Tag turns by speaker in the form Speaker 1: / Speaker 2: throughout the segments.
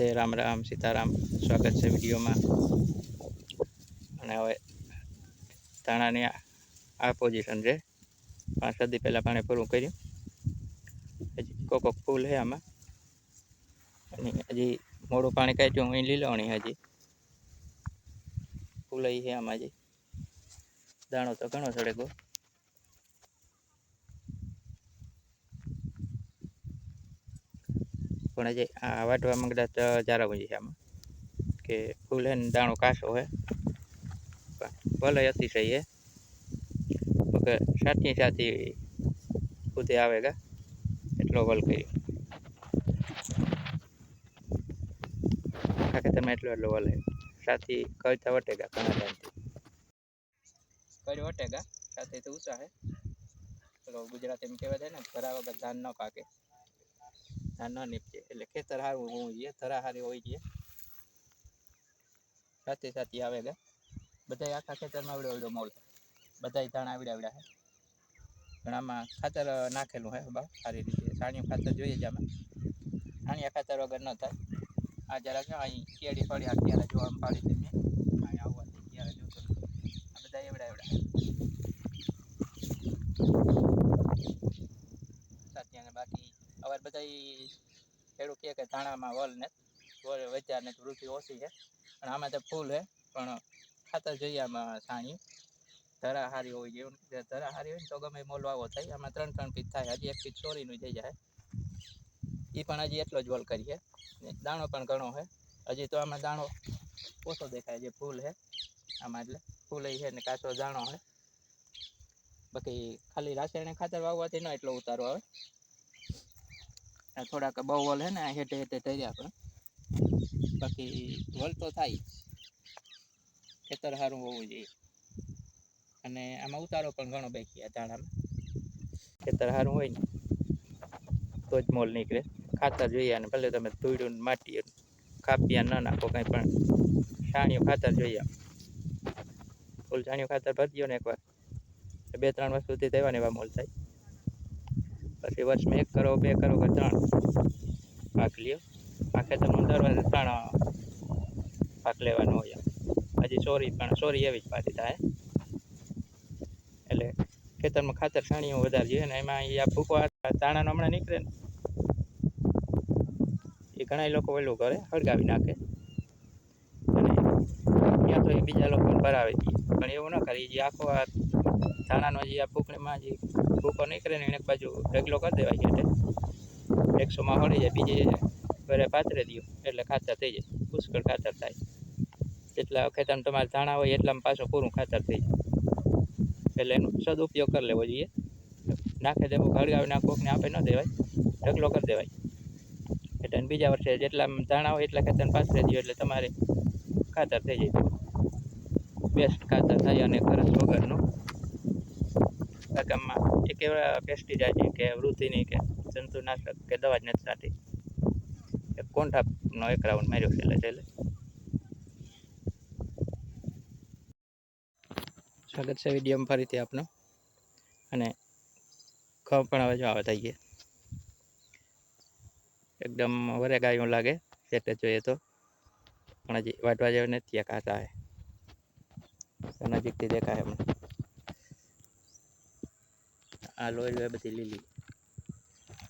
Speaker 1: તે રામ રામ, સીતારામ. સ્વાગત છે વિડીયોમાં. અને હવે તાણાની આ- પોઝિશન છે. પાંચ સદી પહેલાં પાણી પૂરું કર્યું. હજી કોકોક કોક ફૂલ છે આમાં. અને હજી મોડું પાણી કાઢ્યું અહીં લીલોણી હજી. ફૂલ છે આમાં હજી. દાણો તો ઘણો ચડે ગયો પણ હજી આ વાટવામાં કદાચ જારાવું છે આમાં. કે ફૂલ દાણો કાચો હે. ભલે અતિશય હે. કે સાચી સાચી આવે ગા. એટલો વલ કર્યો. કાકે તમે એટલો એટલો વલ સાથી કવિતા વટેગા ઘણા ટાઈમથી. કઈ વટેગા સાથે તો ઊંચા હે. પેલો ગુજરાતીમાં કહેવાય છે ને ભરા વગર ધાન ન પાકે. ધાન ન નીપજે એટલે ખેતર સારું હોવું જોઈએ, ધરા સારી હોવી જોઈએ. સાથે સાથે આવે ગા બધા આખા ખેતરમાં આવડો આવડો મોલ બધા ધાણા આવડ્યા આવડ્યા હે. પણ આમાં ખાતર નાખેલું હે બા, સારી રીતે. સાણિયું ખાતર જોઈએ જ આમાં. સાણિયા ખાતર વગર ન થાય. આ જરા છે અહીં કેડી પડી અત્યારે જોવા પાડી હતી મેં અહીં આવવાથી ત્યારે જોતો આ બધા એવડા એવડા સાત્યાને બાકી હવે બધા ખેડૂત કે ધાણામાં વલ ને વલ વધ્યા ને વૃદ્ધિ ઓછી છે. પણ આમાં તો ફૂલ છે. પણ ખાતર જોઈએ આમાં સાણિયું ધરા હારી હોવી જોઈએ ધરા હારી હોય ને તો ગમે મોલ વાવો થાય. આમાં ત્રણ ત્રણ પીસ થાય. હજી એક પીસ ચોરીનું થઈ જાય. એ પણ હજી એટલો જ વલ કરીએ દાણો પણ ઘણો છે. હજી તો આમાં દાણો ઓછો દેખાય જે ફૂલ છે. આમાં એટલે ફૂલ છે ને કાચો દાણો છે. બાકી ખાલી રાસાયણિક ખાતર વાવવાથી ન એટલો ઉતારો આવે. થોડાક બહુ વલ હે ને હેઠે હેઠે ધર્યા પણ બાકી વલ તો થાય. ખેતર સારું હોવું જોઈએ. અને આમાં ઉતારો પણ ઘણો બેસી આ ખેતર સારું હોય ને, તો જ મોલ નીકળે. ખાતર જોઈએ અને ભલે તમે ધૂળ્યું માટી કાપિયા ન નાખો કંઈ પણ. છાણિયું ખાતર જોઈએ ફૂલ છાણિયું ખાતર ભરી દો ને એકવાર. બે ત્રણ વસ્તુથી તેવા ને એવા મોલ થાય. પછી વર્ષમાં એક કરો, બે કરો કે ત્રણ. પાક લ્યો. આ ખેતરમાં દર વર્ષે ત્રણ પાક લેવાનો હોય હજી ચોરી પણ, ચોરી એવી જ પાછી થાય. એટલે ખેતરમાં ખાતર છાણીઓ વધારે જોઈએ ને એમાં એ આ ભૂકો દાણાનો હમણાં નીકળે ને. એ ઘણા લોકો ઓલું કરે, હળગાવી નાખે. અને ત્યાં તો એ બીજા લોકોને ભરાવી. પણ એવું ન કરે જે આખો આ ધાણાનો જે આ ફૂકણીમાં જે ભૂકો નીકળે ને એને બાજુ ઢગલો કરી દેવાય એટલે. એકસોમાં હળી જાય, બીજી ઘરે પાથરે દો એટલે ખાતર થઈ જાય, પુષ્કળ ખાતર થાય. જેટલા ખેતરમાં તમારે ધાણા હોય એટલામાં પાછું પૂરું ખાતર થઈ જાય. એટલે એનો સદુપયોગ કરી લેવો જોઈએ. નાખે દેવું ઘડગાવી નાખો ને આપે ન દેવાય, ઢગલો કરી દેવાય. એટલે બીજા વર્ષે જેટલા ધાણા હોય એટલા ખેતર પાથરે દો એટલે તમારે ખાતર થઈ જાય. બેસ્ટ ખાતર થાય અને ખર્ચ વગરનું. આ ગામમાં એક એવા પેસ્ટિસાઇડ છે કે વૃદ્ધિની કે જંતુનાશક કે દવા જ નથી થતી. એક કોન્ઠાનો એક રાઉન્ડ માર્યો છેલ્લે છેલ્લે. સ્વાગત છે વિડીયોમાં ફરીથી આપનું. અને ખમ પણ હવે જો આવે થઈ ગયા એકદમ વરે ગાયું લાગે એટલે જોઈએ તો. પણ હજી વાટવા જેવું નથી આ કાંટા આવે. નજીકથી દેખાય એમ આ લોહી લોહી બધી લીલી.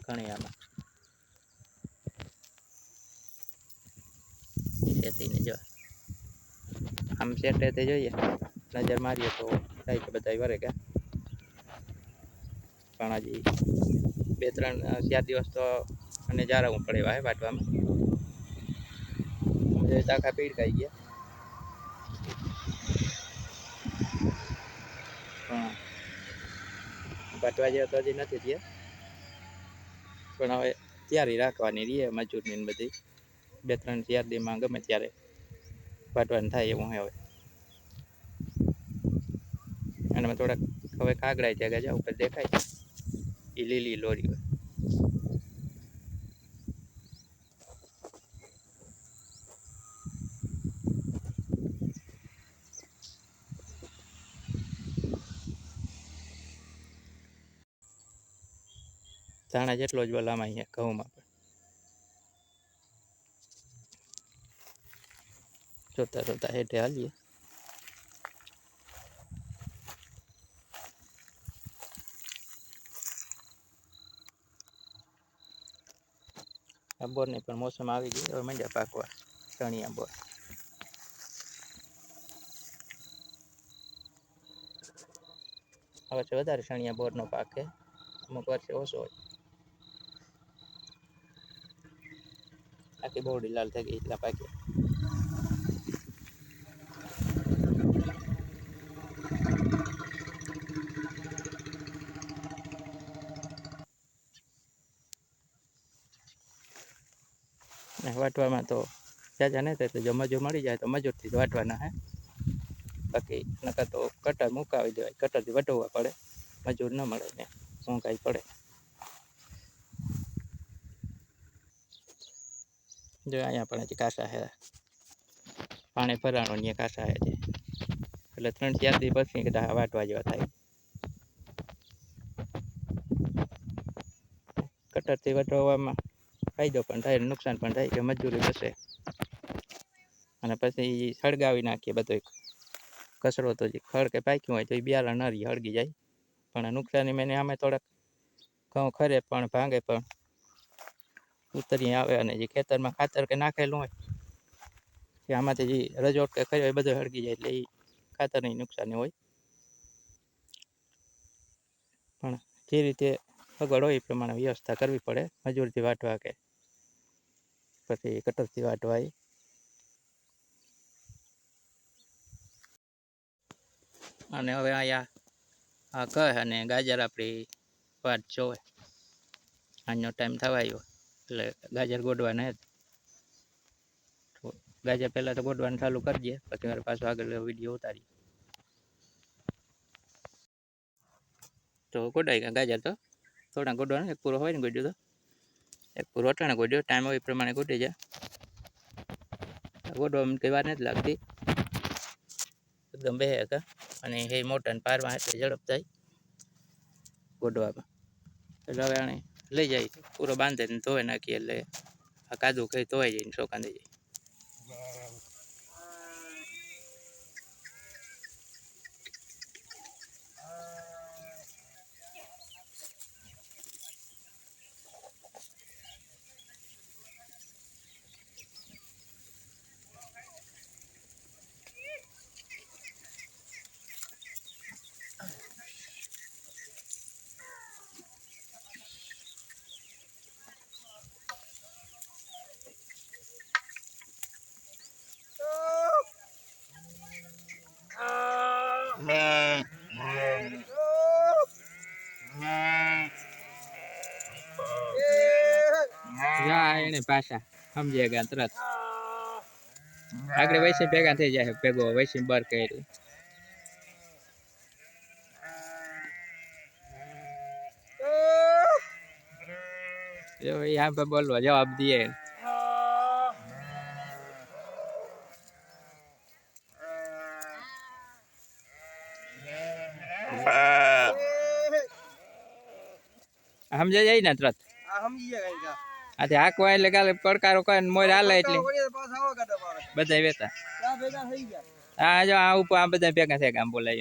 Speaker 1: ઘણી આમાં જો. આમ સેટે તે જોઈએ. નજર મારીએ તો થાય કે બધા વરે કે. પણ હજી બે ત્રણ, ચાર દિવસ તો અને જાળવવું પડે હે વાટવામાં. જે પીડ પીડકાઈ ગયા પણ વાટવા જેવા તો હજી નથી થયા. પણ હવે તૈયારી રાખવાની રહીએ મજૂરની બધી. બે ત્રણ ચાર દીમાં ગમે ત્યારે વાટવાનું થાય એવું હવે. અને થોડાક હવે કાગડા જગ્યા જાવ ઉપર દેખાય એ લીલી લોરી હોય ધાણા જેટલો જ વલ અહીંયા ઘઉંમાં જોતા જોતા હેઠે હાલીએ. આ બોરની પણ મોસમ આવી ગઈ. હવે મંડ્યા પાકવા ચણિયા બોર. આ વર્ષે વધારે શણિયા બોરનો પાક છે. અમુક વર્ષે ઓછો હોય. આખી બોરડી લાલ થઈ ગઈ એટલા પાકે ને વાટવામાં તો જાજા નહીં થાય તો જો મજૂર મળી જાય તો મજૂરથી જ વાટવાના હે બાકી નકર તો કટર મુકાવી દેવાય કટરથી વટવવા પડે મજૂર ન મળે ને મોંઘાઈ પડે જો અહીંયા પણ હજી કાસા હે પાણી ભરાણો અહીંયા કાસા છે એટલે ત્રણ ચાર દી પછી કદાચ વાટવા જેવા થાય. કટરથી વટવામાં ફાયદો પણ થાય નુકસાન પણ થાય કે મજૂરી બસે અને પછી સળગાવી નાખીએ બધો કચરો તો જે ખડ કે પાક્યું હોય તો એ બિયારણ નરી હળગી જાય. પણ નુકસાની મેં આમે થોડાક ઘઉં ખરે પણ ભાંગે પણ. ઉતરી આવે અને જે ખેતરમાં ખાતર કે નાખેલું હોય, કે આમાંથી જે રજોટ કે કર્યો એ બધો હળગી જાય એટલે એ ખાતરની નુકસાની હોય. પણ જે રીતે સગવડ હોય એ પ્રમાણે વ્યવસ્થા કરવી પડે. મજૂરથી વાટવા કે પછી કટરથી વાટવા એ. અને હવે અહીંયા આ કહે અને ગાજર આપણી વાટ જોવે. આજનો ટાઈમ થવા આવ્યો એટલે ગાજર ગોડવાના જ ગાજર પહેલાં તો ગોડવાનું ચાલુ કરજે પછી મારે પાછો આગળ વીડિયો ઉતારી તો ગોડાઈ ગયા ગાજર તો? થોડા ગોડવાનું, એક પૂરો હોય ને ગોડ્યો તો? એક પૂરો અટાણે ગોડ્યો ટાઈમ હોય એ પ્રમાણે ગોડી જાય ગોડવામાં કંઈ વાર નથી લાગતી. એકદમ બે હતા અને એ મોટા ને પારવા એટલે ઝડપ થાય ગોડવામાં. એટલે હવે આને લઈ જાય. પૂરો બાંધે ને ધોઈ નાખીએ એટલે આ કાદુ કઈ ધોવાઈ જાય ને જાય. જા એને પાછા સમજે ગયા તરત આગળ વૈસી ભેગા થઈ જાય ભેગો વૈસી બર કરી જો यहाँ पे बोलवा जवाब दिए સમજે જાય ને તરત
Speaker 2: આ સમજી ગયા
Speaker 1: આથી હાંકવા એટલે કાલે પડકારો કરે મોર હાલે એટલે. બધા વેતા.
Speaker 2: ગયા.
Speaker 1: આ જો આ ઉપર આ બધા ભેગા થયા આમ
Speaker 2: બોલાઈ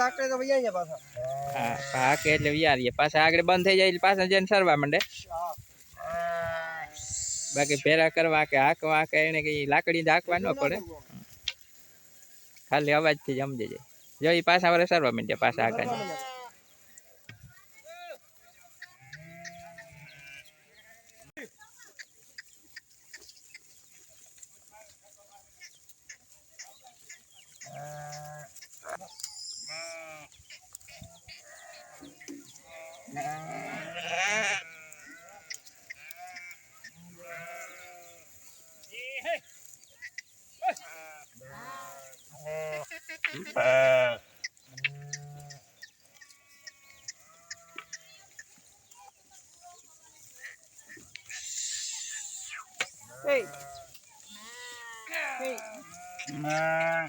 Speaker 2: લાકડે તો
Speaker 1: હા એટલે વિચારીએ પાછા આગળ બંધ થઈ જાય એટલે પાછા જઈને સરવા માંડે. બાકી ભેરા કરવા કે હાંકવા કે એને કઈ લાકડી હાંકવા ન પડે. ખાલી અવાજથી જ સમજે જાય. જો એ પાછા વરે સરવા માંડ્યા પાછા આગળ
Speaker 2: Hey. Hey.